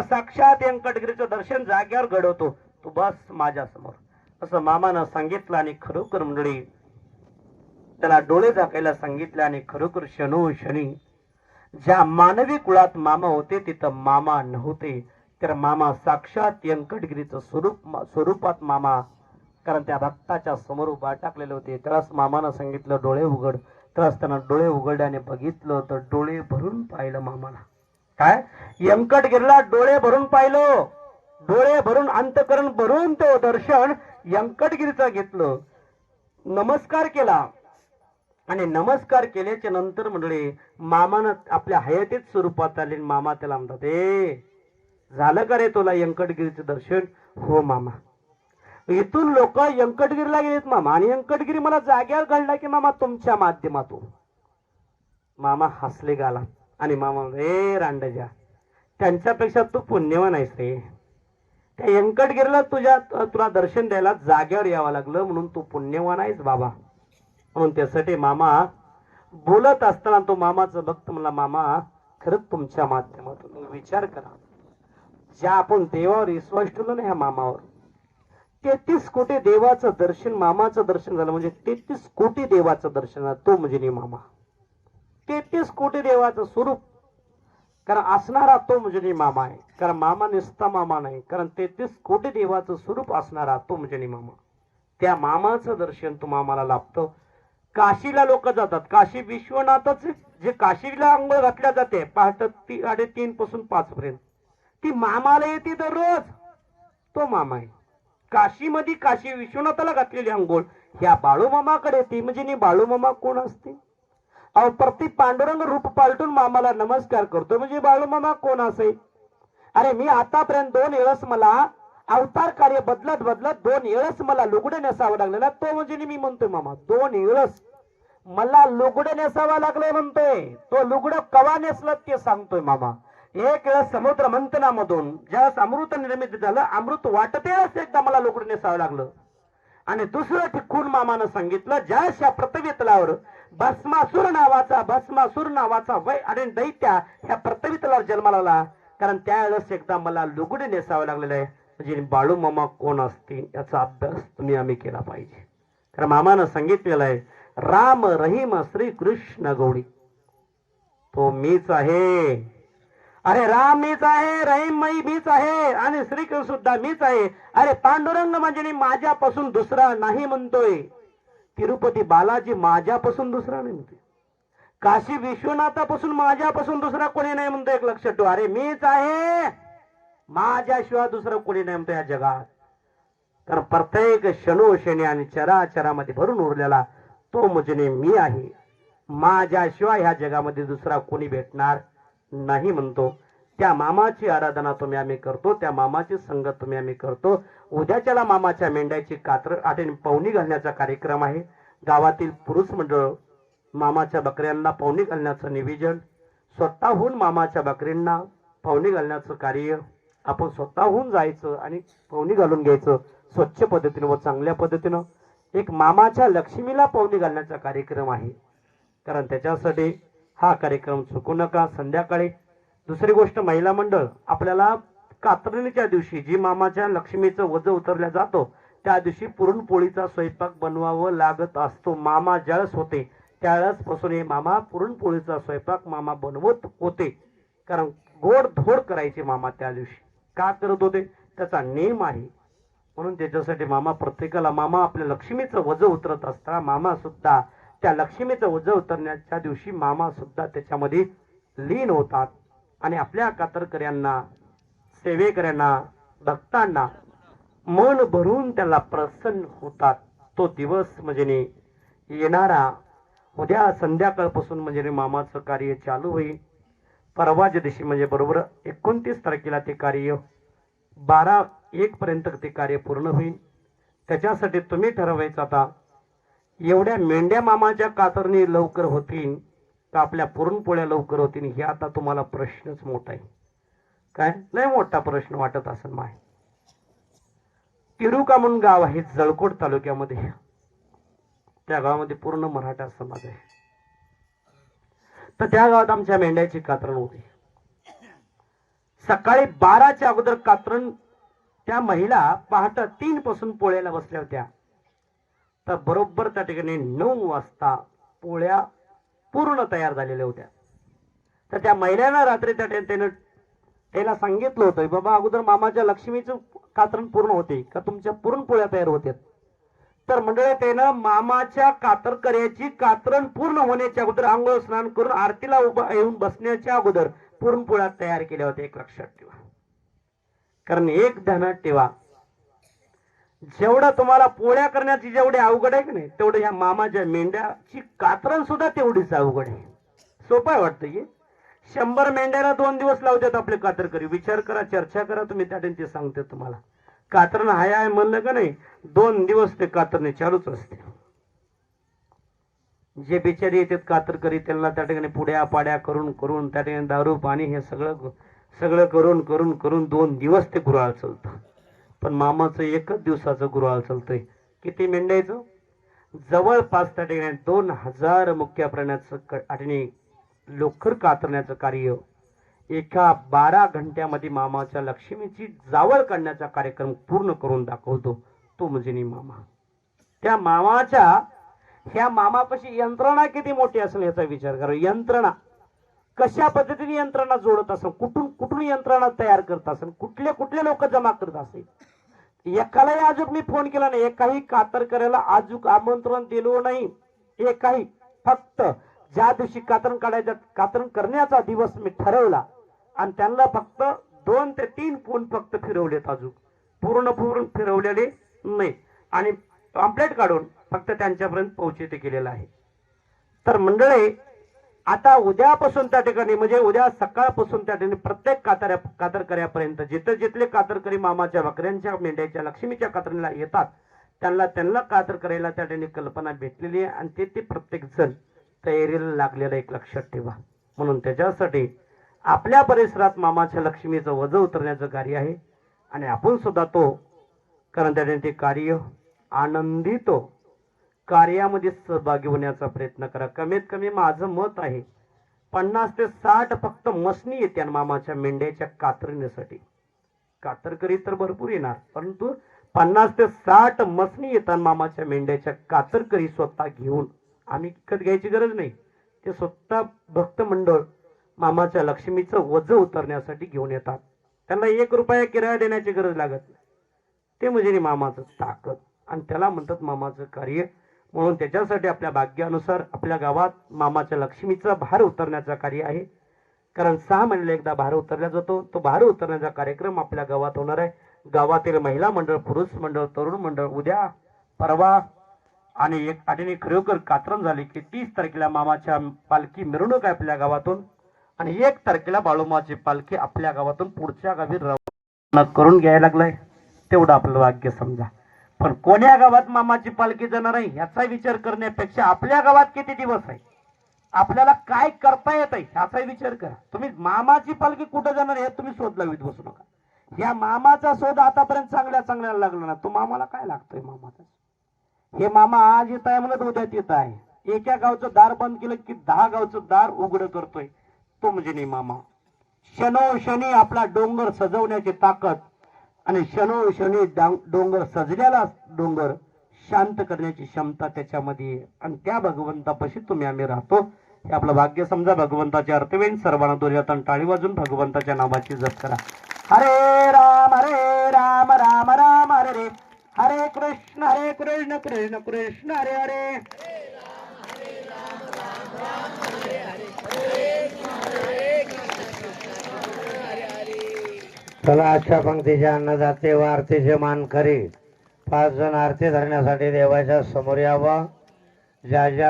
मला साक्षात व्यंकटगिरीचं दर्शन जाग्यावर घडवतो. तू बस माझ्यासमोर असं मामानं सांगितलं आणि खरोखर मंडळी त्याला डोळे झाकायला सांगितले आणि खरोखर शनो शनी ज्या मानवी कुळात मामा होते तिथं मामा नव्हते. तर मामा साक्षात व्यंकटगिरीचं स्वरूप स्वरूपात मामा कारण त्या भक्ताच्या समोर उभा टाकलेले होते. त्यालाच मामानं सांगितलं डोळे उघड. त्यालाच त्यांना डोळे उघडल्याने बघितलं तर डोळे भरून पाहिलं मामाला. काय? व्यंकटगिरीला डोळे भरून पाहिलं. डोळे भरून अंतकरण भरून तो दर्शन यंकटगिरीचा घेतलं. नमस्कार केला. आणि नमस्कार केल्याच्यानंतर मंडळी मामानं आपल्या हयातीत स्वरूपात आले मामा त्याला म्हणतात ए झालं का रे तुला यंकटगिरीचं दर्शन? हो मामा. इथून लोक यंकटगिरीला गेलेत मामा. आणि यंकटगिरी मला जाग्यावर घडला की मामा तुमच्या माध्यमातून? मामा हसले गाला आणि मामा रे रांडजा त्यांच्यापेक्षा तू पुण्यवान आहेस रे. त्या व्यंकटगिरीला तुझ्या तुला दर्शन द्यायला जाग्यावर यावं लागलं म्हणून तू पुण्यवान आहेस बाबा. म्हणून त्यासाठी मामा बोलत असताना तो मामाचं भक्त म्हणला मामा खरंच तुमच्या माध्यमातून विचार करा. ज्या आपण देवावर विश्वास ठेवलो ना ह्या मामावर तेहतीस कोटी देवाचं दर्शन मामाचं दर्शन झालं म्हणजे तेहतीस कोटी देवाचं दर्शन झालं. तो म्हणजे मामा. तेहतीस कोटी देवाचं स्वरूप. कारण असणारा तो म्हणजे मामा आहे. कारण मामा निसता मामा नाही. कारण तेहतीस कोटी देवाचं स्वरूप असणारा तो म्हणजे मामा. त्या मामाचं दर्शन तो मामाला लाभतं. काशीला लोक जातात. काशी विश्वनाथच जे काशीला अंघोळ घातल्या जाते पहाटे ती साडेतीन पासून पाच पर्यंत. ती मामाला येते दररोज. तो मामा आहे. काशीमध्ये काशी विश्वनाथाला घातलेली अंघोळ ह्या बाळूमामाकडे येते. म्हणजे नी बाळूमामा कोण असते? प्रति पांडुरंग रूप पालटून मामाला नमस्कार करतो म्हणजे बाळूमामा कोण असे? अरे मी आतापर्यंत दोन वेळस मला अवतार कार्य बदलत बदलत दोन वेळस मला लुगडे नेसावं लागलेला तो म्हणजे मी म्हणतोय मामा दोन वेळस. मला लुगडे नेसावं लागले म्हणजे म्हणतोय. तो लुगड कवा नेसलं ते सांगतोय मामा. एक वेळेस समुद्र मंथनामधून ज्यावेळेस अमृत निर्मित झालं अमृत वाटतेच एकदा मला लुगडं नेसावं लागलं. आणि दुसरं ठिकून मामानं सांगितलं ज्यावेळेस या पृथ्वी तलावर भस्मासूर नावाचा भस्मासूर नावाचा वय आणि दैत्या ह्या पृथ्वी तलावर जन्माला आला. कारण त्यावेळेस एकदा मला लुगडे नेसावं लागलेलं आहे. म्हणजे बाळू मामा कोण असतील याचा अभ्यास तुम्ही आम्ही केला पाहिजे. कारण मामानं सांगितलेलं आहे राम रहीम श्री कृष्ण गौडी तो मीच आहे. अरे राम मीच आहे रहीम मई मीच आहे आणि श्रीकृष्ण सुद्धा मीच आहे. अरे पांडुरंग म्हणजे माझ्यापासून दुसरा नाही म्हणतोय. तिरुपती बालाजी माझ्यापासून दुसरा नाही म्हणते. काशी विश्वनाथापासून माझ्यापासून दुसरा कोणी नाही म्हणतो एक लक्षात ठेवा. अरे मीच आहे. माझ्याशिवाय दुसरं कोणी नाही म्हणतो या जगात. कारण प्रत्येक शनोशनी आणि चराचरामध्ये भरून उरलेला तो म्हणजे मी आहे. माझ्याशिवाय ह्या जगामध्ये दुसरा कोणी भेटणार नाही म्हणतो. त्या मामाची आराधना तुम्ही आम्ही करतो त्या मामाची संगत तुम्ही आम्ही करतो. उद्याच्याला मामाच्या मेंढ्याची कात्र आठवणी पवनी घालण्याचा कार्यक्रम आहे. गावातील पुरुष मंडळ मामाच्या बकऱ्यांना पवनी घालण्याचं निवेदन स्वतःहून मामाच्या बकरींना पवनी घालण्याचं कार्य आपण स्वतःहून जायचं आणि पवनी घालून घ्यायचं स्वच्छ पद्धतीनं व चांगल्या पद्धतीनं. एक मामाच्या लक्ष्मीला पवनी घालण्याचा कार्यक्रम आहे. कारण त्याच्यासाठी हा कार्यक्रम चुकू नका. संध्याकाळी दुसरी गोष्ट महिला मंडळ आपल्याला कातरणीच्या दिवशी जी मामाच्या लक्ष्मीचं वज उतरल्या जातो त्या दिवशी पुरणपोळीचा स्वयंपाक बनवावं लागत असतो. मामा ज्यावेळेस होते त्यावेळेसपासून हे मामा पुरणपोळीचा स्वयंपाक मामा बनवत होते. कारण गोड धोड करायचे मामा त्या दिवशी. का करत होते? त्याचा नेम आहे. म्हणून त्याच्यासाठी मामा प्रत्येकाला मामा आपल्या लक्ष्मीचं वज उतरत असताना मामा सुद्धा त्या लक्ष्मीचं वज उतरण्याच्या दिवशी मामा सुद्धा त्याच्यामध्ये लीन होतात. आणि आपल्या कातरकऱ्यांना सेवेकऱ्यांना भक्तांना मन भरून त्याला प्रसन्न होतात. तो दिवस म्हणजे येणारा. उद्या संध्याकाळपासून म्हणजे मामाचं कार्य चालू होईल. परवाच्या दिवशी म्हणजे बरोबर एकोणतीस तारखेला ते कार्य बारा एक पर्यंत ते कार्य पूर्ण होईल. त्याच्यासाठी तुम्ही ठरवायचं आता. एवढ्या मेंढ्या मामाच्या कातरणी लवकर होतील. का आपल्या पुरणपोळ्या लवकर होतील हे आता तुम्हाला प्रश्नच मोठा आहे. काय? लय मोठा प्रश्न वाटत असेल माय. तिरुका म्हणून गाव आहे जळकोट तालुक्यामध्ये. त्या गावामध्ये पूर्ण मराठा समाज आहे. तर त्या गावात आमच्या मेंढ्याची कातरण होती. सकाळी बाराच्या अगोदर कात्रण त्या महिला पहाट तीन पासून पोळ्याला बसल्या होत्या. तर बरोबर त्या ठिकाणी नऊ वाजता पोळ्या पूर्ण तयार झालेल्या होत्या. तर त्या महिलेनं रात्री त्या त्यानं त्याला सांगितलं होतं बाबा अगोदर मामाच्या लक्ष्मीचं कातरण पूर्ण होते का तुमच्या पुरणपोळ्या तयार होत्यात? तर मंडळ त्यानं मामाच्या कातरकऱ्याची कातरण पूर्ण होण्याच्या अगोदर आंघोळ स्नान करून आरतीला उभा येऊन बसण्याच्या अगोदर पुरणपोळ्या तयार केल्या होत्या एक लक्षात ठेवा. कारण एक ध्यानात ठेवा जेवढं तुम्हाला पोळ्या करण्याची जेवढी अवघड आहे की नाही तेवढं या मामाच्या मेंढ्याची कातरण सुद्धा तेवढीच अवघड आहे. सोपं आहे वाटतं की शंभर मेंढ्याला दोन दिवस लावतात आपले कातरकरी विचार करा चर्चा करा तुम्ही त्या ठिकाणी ते सांगते तुम्हाला. कातरण हाय आहे म्हणलं का नाही दोन दिवस ते कातरणे चालूच असते. जे बिचारी येतात कातरकरी त्यांना त्या ठिकाणी पुड्या पाड्या करून करून त्या ठिकाणी दारू पाणी हे सगळं सगळं करून करून करून दोन दिवस ते गुराळ चालतं. पण मामाचं एकच दिवसाचं गुराळ चालतंय. किती मेंढ्याचं? जवळपास त्या ठिकाणी दोन हजार मुख्य प्राण्याचं क- आणि लोकर कातरण्याचं कार्य. एका बारा घंट्यामध्ये मामाच्या लक्ष्मीची जावळ काढण्याचा कार्यक्रम पूर्ण करून दाखवतो. तो म्हणजे नी मामा. त्या मामाच्या ह्या मामापाशी यंत्रणा किती मोठी असेल याचा विचार करा. यंत्रणा. कशा पद्धतीने यंत्रणा जोडत असेल कुठून कुठून यंत्रणा तयार करत असेल कुठले कुठले लोक जमा करत असेल? एकालाही आजूक मी फोन केला नाही एकाही कातर करायला आजूक आमंत्रण दिलो नाही. एकाही फक्त ज्या दिवशी कातरण काढायचा कातरण करण्याचा दिवस मी ठरवला आणि त्यांना फक्त दोन ते तीन फोन फक्त फिरवलेत अजून पूर्ण पूर्ण फिरवलेले नाही. आणि पॉम्पलेट काढून फक्त त्यांच्यापर्यंत पोहोचित केलेलं आहे. तर मंडळे आता उद्यापासून त्या ठिकाणी म्हणजे उद्या सकाळपासून त्या ठिकाणी प्रत्येक कातऱ्या कातरकऱ्यापर्यंत जिथे जिथले कातरकरी मामाच्या बकऱ्यांच्या मेंढ्याच्या लक्ष्मीच्या कातरणीला येतात त्यांना त्यांना कातर करायला त्या ठिकाणी कल्पना भेटलेली आहे आणि ते ते प्रत्येक जण तयारीला लागलेलं एक लक्षात ठेवा. म्हणून त्याच्यासाठी आपल्या परिसरात मामाच्या लक्ष्मीचं वज उतरण्याचं कार्य आहे आणि आपण सुद्धा तो कारण त्या ठिकाणी ते कार्य आनंदितो हो. कार्यामध्ये सहभागी होण्याचा प्रयत्न करा. कमीत कमी माझं मत आहे पन्नास ते साठ फक्त मसनी येते मामाच्या मेंढ्याच्या कातरण्यासाठी कातरकरी तर भरपूर येणार परंतु पन्नास ते साठ मसनी येतात मामाच्या मेंढ्याच्या कातरकरी स्वतः घेऊन आम्ही विकत घ्यायची गरज नाही. ते स्वतः भक्त मंडळ मामाच्या लक्ष्मीचं वज उतरण्यासाठी घेऊन येतात. त्यांना एक रुपया किराया देण्याची गरज लागत नाही. ते म्हणजे मामाचं ताकद. आणि त्याला म्हणतात मामाचं कार्य म्हणून त्याच्यासाठी आपल्या भाग्यानुसार आपल्या गावात मामाच्या लक्ष्मीचा भार उतरण्याचा कार्य आहे. कारण सहा महिन्याला एकदा भार उतरला जातो. तो भार उतरण्याचा कार्यक्रम आपल्या गावात होणार आहे. गावातील महिला मंडळ पुरुष मंडळ तरुण मंडळ उद्या परवा आणि एक आठवणी खरोखर कात्रण झाली की तीस तारखेला मामाच्या पालखी मिरवणूक आहे आपल्या गावातून. आणि एक तारखेला बाळूमाची पालखी आपल्या गावातून पुढच्या गावी रवाना करून घ्यायला लागलाय. तेवढं आपलं भाग्य समजा. पण कोण्या गावात मामाची पालखी जाणार आहे याचा विचार करण्यापेक्षा आपल्या गावात किती दिवस आहे? आपल्याला काय करता येत आहे याचा विचार करा. तुम्ही मामाची पालखी कुठं जाणार हे तुम्ही शोध लावित बसू नका. या मामाचा शोध आतापर्यंत चांगल्या चांगल्याला लागला ना तो मामाला काय लागतोय मामाचा? हे मामा आज येत आहे म्हणत उद्याच येत आहे. एका गावचं दार बंद केलं की दहा गावचं दार उघड करतोय. तो म्हणजे नाही मामा. शनो शनी आपला डोंगर सजवण्याची ताकद आणि शनो शनी डोंगर सजल्याला डोंगर शांत करण्याची क्षमता त्याच्यामध्ये आहे. आणि त्या भगवंतापाशी तुम्ही आम्ही राहतो. हे आपलं भाग्य समजा भगवंताचे अर्थवेन सर्वांना दोन्ही टाळी वाजून भगवंताच्या नावाची जप करा. हरे राम हरे राम राम राम हरे रे. हरे कृष्ण हरे कृष्ण कृष्ण कृष्ण हरे हरे. चला अच्छा पंक्तीच्या अन्नदाते वारतीचे मान करीत. पाच जण आरती धरण्यासाठी देवाच्या समोर यावा. ज्या ज्या